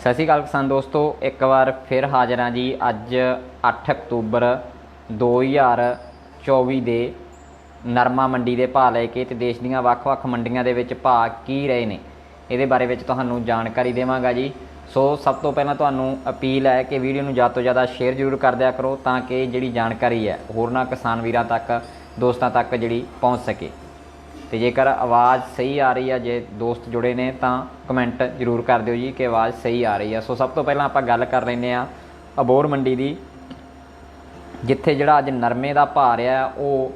ਸਤਿ ਸ਼੍ਰੀ ਅਕਾਲ ਕਿਸਾਨ ਦੋਸਤੋ, ਇੱਕ ਵਾਰ ਫਿਰ ਹਾਜ਼ਰ ਹਾਂ ਜੀ ਅੱਜ 8 ਅਕਤੂਬਰ 2024 ਦੇ ਨਰਮਾ ਮੰਡੀ ਦੇ ਭਾਅ ਲੈ ਕੇ ਤੇ ਦੇਸ਼ ਦੀਆਂ ਵੱਖ-ਵੱਖ ਮੰਡੀਆਂ ਦੇ ਵਿੱਚ ਭਾਅ ਕੀ ਰਹੇ ਨੇ, ਇਹਦੇ ਬਾਰੇ ਵਿੱਚ ਤੁਹਾਨੂੰ ਜਾਣਕਾਰੀ ਦੇਵਾਂਗਾ ਜੀ। ਸੋ ਸਭ ਤੋਂ ਪਹਿਲਾਂ ਤੁਹਾਨੂੰ ਅਪੀਲ ਹੈ ਕਿ ਵੀਡੀਓ ਨੂੰ ਜ਼ਿਆਦਾ ਤੋਂ ਜ਼ਿਆਦਾ ਸ਼ੇਅਰ ਜ਼ਰੂਰ ਕਰ ਦਿਆ ਕਰੋ ਤਾਂ ਕਿ ਜਿਹੜੀ ਜਾਣਕਾਰੀ ਹੈ ਹੋਰਨਾਂ ਕਿਸਾਨ ਵੀਰਾਂ ਤੱਕ, ਦੋਸਤਾਂ ਤੱਕ ਜਿਹੜੀ ਪਹੁੰਚ ਸਕੇ। ਤੇ ਜੇਕਰ ਆਵਾਜ਼ ਸਹੀ ਆ ਰਹੀ ਹੈ ਜੇ ਦੋਸਤ ਜੁੜੇ ਨੇ, ਤਾਂ ਕਮੈਂਟ ਜ਼ਰੂਰ ਕਰ ਦਿਓ ਜੀ ਕਿ ਆਵਾਜ਼ ਸਹੀ ਆ ਰਹੀ ਹੈ ਸੋ ਸਭ ਤੋਂ ਪਹਿਲਾਂ ਆਪਾਂ ਗੱਲ ਕਰ ਲੈਂਦੇ ਆ ਅਬੋਰ ਮੰਡੀ ਦੀ, ਜਿੱਥੇ ਜਿਹੜਾ ਅੱਜ ਨਰਮੇ ਦਾ ਭਾਅ ਰਿਹਾ, ਉਹ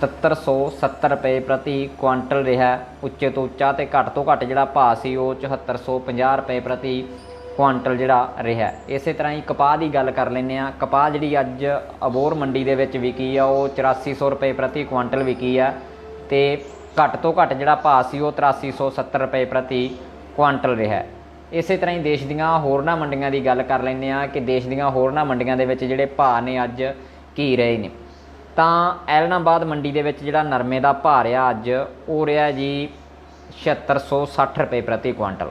7770 ਰੁਪਏ ਪ੍ਰਤੀ ਕੁਇੰਟਲ ਰਿਹਾ। ਉੱਚੇ ਤੋਂ ਉੱਚਾ ਤੇ ਘੱਟ ਤੋਂ ਘੱਟ ਜਿਹੜਾ ਭਾਅ ਸੀ, ਉਹ 7450 ਰੁਪਏ ਪ੍ਰਤੀ ਕੁਆਂਟਲ ਜਿਹੜਾ ਰਿਹਾ। ਇਸੇ ਤਰ੍ਹਾਂ ਹੀ ਕਪਾਹ ਦੀ ਗੱਲ ਕਰ ਲੈਂਦੇ ਆ ਕਪਾਹ ਜਿਹੜੀ ਅੱਜ ਅਬੋਰ ਮੰਡੀ ਦੇ ਵਿੱਚ ਵਿਕੀ ਆ, ਉਹ 8400 ਰੁਪਏ ਪ੍ਰਤੀ ਕੁਆਂਟਲ ਵਿਕੀ ਆ ਤੇ ਘੱਟ ਤੋਂ ਘੱਟ ਜਿਹੜਾ ਭਾਅ ਸੀ, ਉਹ 8370 ਰੁਪਏ ਪ੍ਰਤੀ ਕੁਆਂਟਲ ਰਿਹਾ। ਇਸੇ ਤਰ੍ਹਾਂ ਹੀ ਦੇਸ਼ ਦੀਆਂ ਹੋਰਨਾਂ ਮੰਡੀਆਂ ਦੀ ਗੱਲ ਕਰ ਲੈਂਦੇ ਆ ਕਿ ਦੇਸ਼ ਦੀਆਂ ਹੋਰਨਾਂ ਮੰਡੀਆਂ ਦੇ ਵਿੱਚ ਜਿਹੜੇ ਭਾਅ ਨੇ ਅੱਜ ਕੀ ਰਹੇ ਨੇ। ਤਾਂ ਐਲਨਾਬਾਦ ਮੰਡੀ ਦੇ ਵਿੱਚ ਜਿਹੜਾ ਨਰਮੇ ਦਾ ਭਾਅ ਰਿਹਾ ਅੱਜ, ਉਹ ਰਿਹਾ ਜੀ 7660 ਰੁਪਏ ਪ੍ਰਤੀ ਕੁਆਂਟਲ।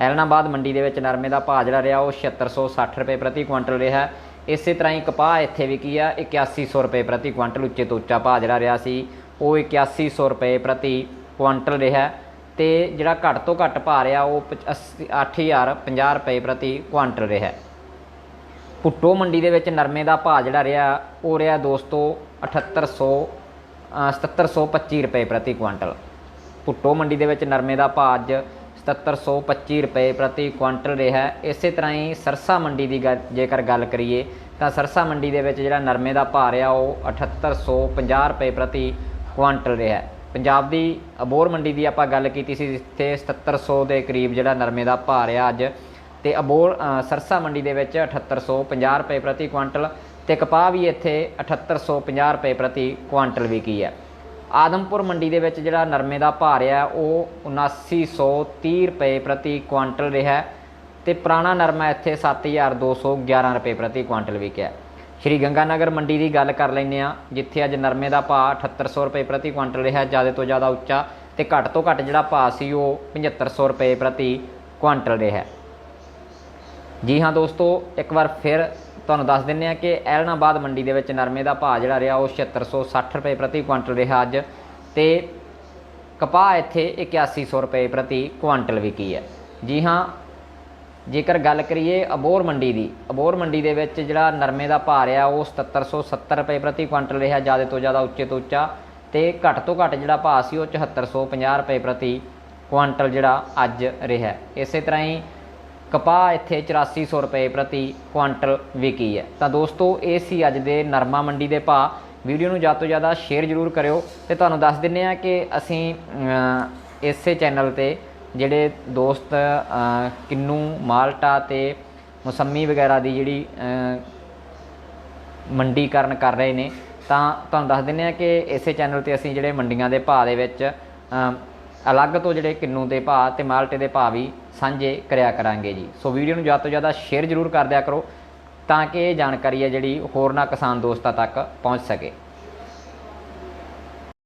ਐਲਨਾਬਾਦ ਮੰਡੀ ਦੇ ਵਿੱਚ ਨਰਮੇ ਦਾ ਭਾਅ ਜਿਹੜਾ ਰਿਹਾ ਉਹ 7660 ਰੁਪਏ ਪ੍ਰਤੀ ਕੁਆਂਟਲ ਰਿਹਾ। ਇਸੇ ਤਰ੍ਹਾਂ ਹੀ ਕਪਾਹ ਇੱਥੇ ਵੀ ਕੀ ਆ 8100 ਰੁਪਏ ਪ੍ਰਤੀ ਕੁਆਂਟਲ ਉੱਚੇ ਤੋਂ ਉੱਚਾ ਭਾਅ ਜਿਹੜਾ ਰਿਹਾ ਸੀ ਉਹ 8100 ਰੁਪਏ ਪ੍ਰਤੀ ਕੁਆਂਟਲ ਰਿਹਾ। ਤੇ ਜਿਹੜਾ ਘੱਟ ਤੋਂ ਘੱਟ ਭਾਅ ਰਿਹਾ ਉਹ 8050 ਰੁਪਏ ਪ੍ਰਤੀ ਕੁਆਂਟਲ ਰਿਹਾ। ਪੁੱਟੋ ਮੰਡੀ ਦੇ ਵਿੱਚ ਨਰਮੇ ਦਾ ਭਾਅ ਜਿਹੜਾ ਰਿਹਾ ਉਹ ਰਿਹਾ ਦੋਸਤੋ 7800 ਅ, 7725 ਰੁਪਏ ਪ੍ਰਤੀ ਕੁਆਂਟਲ ਪੁੱਟੋ ਮੰਡੀ ਦੇ ਵਿੱਚ ਨਰਮੇ ਦਾ ਭਾਅ ਅੱਜ 7725 ਰੁਪਏ ਪ੍ਰਤੀ ਕੁਆਂਟਲ ਰਿਹਾ ਇਸੇ ਤਰ੍ਹਾਂ ਹੀ ਸਰਸਾ ਮੰਡੀ ਦੀ ਗੱਲ- ਜੇਕਰ ਗੱਲ ਕਰੀਏ, ਤਾਂ ਸਰਸਾ ਮੰਡੀ ਦੇ ਵਿੱਚ ਜਿਹੜਾ ਨਰਮੇ ਦਾ ਭਾਅ ਰਿਹਾ, ਉਹ 7850 ਰੁਪਏ ਪ੍ਰਤੀ ਕੁਆਂਟਲ ਰਿਹਾ ਪੰਜਾਬ ਦੀ ਅਬੋਰ ਮੰਡੀ ਦੀ ਆਪਾਂ ਗੱਲ ਕੀਤੀ ਸੀ, ਜਿੱਥੇ 7700 ਦੇ ਕਰੀਬ ਜਿਹੜਾ ਨਰਮੇ ਦਾ ਭਾਅ ਰਿਹਾ ਅੱਜ। ਤੇ ਅਬੋਰ ਸਰਸਾ ਮੰਡੀ ਦੇ ਵਿੱਚ 7850 ਰੁਪਏ ਪ੍ਰਤੀ ਕੁਆਂਟਲ ਤੇ ਕਪਾਹ ਵੀ ਇੱਥੇ 7850 ਰੁਪਏ ਪ੍ਰਤੀ ਕੁਆਂਟਲ ਵਿਕੀ ਹੈ। ਆਦਮਪੁਰ ਮੰਡੀ ਦੇ ਵਿੱਚ ਜਿਹੜਾ ਨਰਮੇ ਦਾ ਭਾਅ ਰਿਹਾ ਉਹ 7930 ਰੁਪਏ ਪ੍ਰਤੀ ਕੁਆਂਟਲ ਰਿਹਾ ਤੇ ਪੁਰਾਣਾ ਨਰਮਾ ਇੱਥੇ 7211 ਰੁਪਏ ਪ੍ਰਤੀ ਕੁਆਂਟਲ ਵਿਕਿਆ ਸ਼੍ਰੀ ਗੰਗਾਨਗਰ ਮੰਡੀ ਦੀ ਗੱਲ ਕਰ ਲੈਂਦੇ ਆ ਜਿੱਥੇ ਅੱਜ ਨਰਮੇ ਦਾ ਭਾਅ 7800 ਰੁਪਏ ਪ੍ਰਤੀ ਕੁਆਂਟਲ ਰਿਹਾ ਜ਼ਿਆਦਾ ਤੋਂ ਜ਼ਿਆਦਾ ਉੱਚਾ ਤੇ ਘੱਟ ਤੋਂ ਘੱਟ ਜਿਹੜਾ ਭਾਅ ਸੀ, ਉਹ 7500 ਰੁਪਏ ਪ੍ਰਤੀ ਕੁਆਂਟਲ ਰਿਹਾ ਜੀ ਹਾਂ ਦੋਸਤੋ, ਇੱਕ ਵਾਰ ਫਿਰ ਤੁਹਾਨੂੰ ਦੱਸ ਦਿੰਨੇ ਆ ਕਿ ਐਲਨਾਬਾਦ ਮੰਡੀ ਦੇ ਵਿੱਚ ਨਰਮੇ ਦਾ ਭਾਅ ਜਿਹੜਾ ਰਿਹਾ ਉਹ 7660 ਰੁਪਏ ਪ੍ਰਤੀ ਕੁਇੰਟਲ ਰਿਹਾ ਅੱਜ ਤੇ ਕਪਾਹ ਇੱਥੇ 8100 ਰੁਪਏ ਪ੍ਰਤੀ ਕੁਆਂਟਲ ਵਿਕੀ ਹੈ। ਜੀ ਹਾਂ, ਜੇਕਰ ਗੱਲ ਕਰੀਏ ਅਬੋਰ ਮੰਡੀ ਦੀ ਅਬੋਰ ਮੰਡੀ ਦੇ ਵਿੱਚ ਜਿਹੜਾ ਨਰਮੇ ਦਾ ਭਾਅ ਰਿਹਾ ਉਹ 7770 ਰੁਪਏ ਪ੍ਰਤੀ ਕੁਇੰਟਲ ਰਿਹਾ, ਜ਼ਿਆਦਾ ਤੋਂ ਜ਼ਿਆਦਾ ਉੱਚੇ ਤੋਂ ਉੱਚਾ ਤੇ ਘੱਟ ਤੋਂ ਘੱਟ ਜਿਹੜਾ ਭਾਅ ਸੀ ਉਹ 7450 ਰੁਪਏ ਪ੍ਰਤੀ ਕੁਆਂਟਲ ਜਿਹੜਾ ਅੱਜ ਰਿਹਾ। ਇਸੇ ਤਰ੍ਹਾਂ ਹੀ ਕਪਾਹ ਇੱਥੇ 8400 ਰੁਪਏ ਪ੍ਰਤੀ ਕੁਆਂਟਲ ਵਿਕੀ ਹੈ। ਤਾਂ ਦੋਸਤੋ ਇਹ ਸੀ ਅੱਜ ਦੇ ਨਰਮਾ ਮੰਡੀ ਦੇ ਭਾਅ। ਵੀਡੀਓ ਨੂੰ ਜ਼ਿਆਦਾ ਤੋਂ ਜ਼ਿਆਦਾ ਸ਼ੇਅਰ ਜ਼ਰੂਰ ਕਰਿਓ ਤੇ ਤੁਹਾਨੂੰ ਦੱਸ ਦਿੰਨੇ ਆ ਕਿ ਅਸੀਂ ਇਸੇ ਚੈਨਲ ਤੇ ਜਿਹੜੇ ਦੋਸਤ ਅ, ਕਿੰਨੂ ਮਾਲਟਾ ਤੇ ਮੌਸੰਮੀ ਵਗੈਰਾ ਦੀ ਜਿਹੜੀ ਮੰਡੀਕਰਨ ਕਰ ਰਹੇ ਨੇ ਤਾਂ ਤੁਹਾਨੂੰ ਦੱਸ ਦਿੰਨੇ ਆ ਕਿ ਇਸੇ ਚੈਨਲ ਤੇ ਅਸੀਂ ਜਿਹੜੇ ਮੰਡੀਆਂ ਦੇ ਭਾਅ ਦੇ ਵਿੱਚ ਅਲੱਗ ਤੋਂ ਜਿਹੜੇ ਕਿੰਨੂ ਦੇ ਭਾਅ ਤੇ ਮਾਲਟੇ ਦੇ ਭਾਅ ਵੀ ਸਾਂਝੇ ਕਰਿਆ ਕਰਾਂਗੇ ਜੀ। ਸੋ ਵੀਡੀਓ ਨੂੰ ਜ਼ਿਆਦਾ ਤੋਂ ਜ਼ਿਆਦਾ ਸ਼ੇਅਰ ਜ਼ਰੂਰ ਕਰ ਦਿਆ ਕਰੋ ਤਾਂ ਕਿ ਇਹ ਜਾਣਕਾਰੀ ਹੈ ਜਿਹੜੀ ਹੋਰਨਾਂ ਕਿਸਾਨ ਦੋਸਤਾਂ ਤੱਕ ਪਹੁੰਚ ਸਕੇ।